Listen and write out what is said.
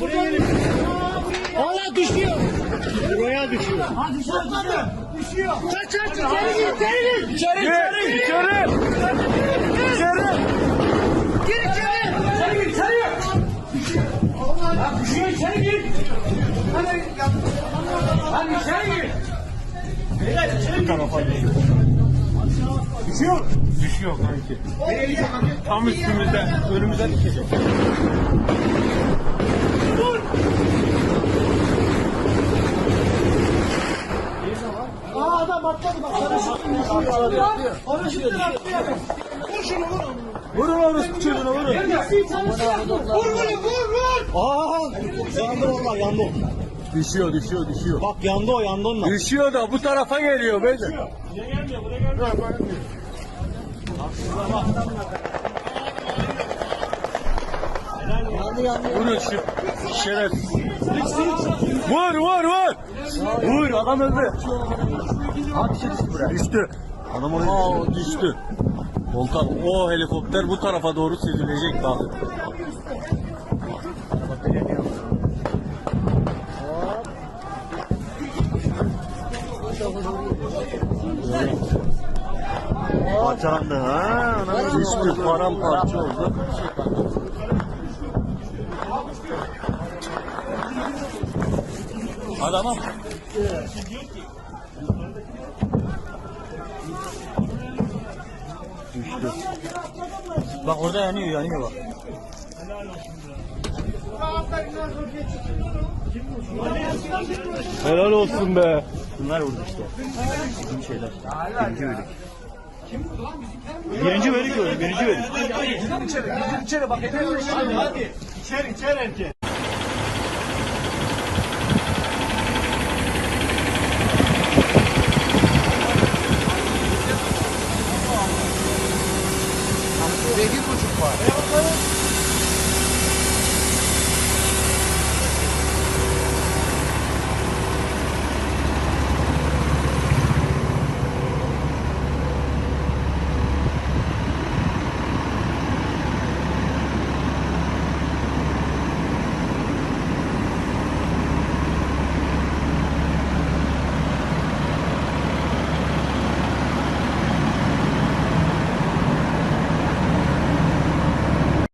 buraya gelin. Hala düşüyor. Buraya düşüyor. Ha düşüyor, düşüyor. Çek, çek. İçeri gir, içeri gir. İçeri, içeri. İçeri. İçeri. Gir içeri. İçeri gir, içeri. Ya düşüyor, içeri gir. Hadi, hadi içeri gir. Beyler içeri gir. Düşüyor. Düşüyor kanki. Tam üstümüzde. Önümüze düşecek. Aa adam atladı bak. Paraşütle Paraşütle atlıyor. Vur şunu vur. Vurun orospu çocuğuna vurun. Vur vur vur vur. Aa, yandı valla yandı. Düşüyor düşüyor düşüyor. Bak yandı o yandı onunla. Düşüyor da bu tarafa geliyor beyler. Vurun şu şerefsiz. Vur vur vur. Vur adam öldü. Abi düştü buraya. Düştü. Adam oraya düştü. düştü. Volkan o helikopter bu tarafa doğru süzülecek abi. Parçalandı ha. Düştü paramparça oldu. Adama Düştü. Bak orada yanıyor yanıyor bak. helal olsun be. Bunlar vurdu işte. Bizim şeyler. Birinci bölük. Birinci bölük öldü. Birinci bölük. İçeri, içeri bak. İçeri, içeri erkek. fora. É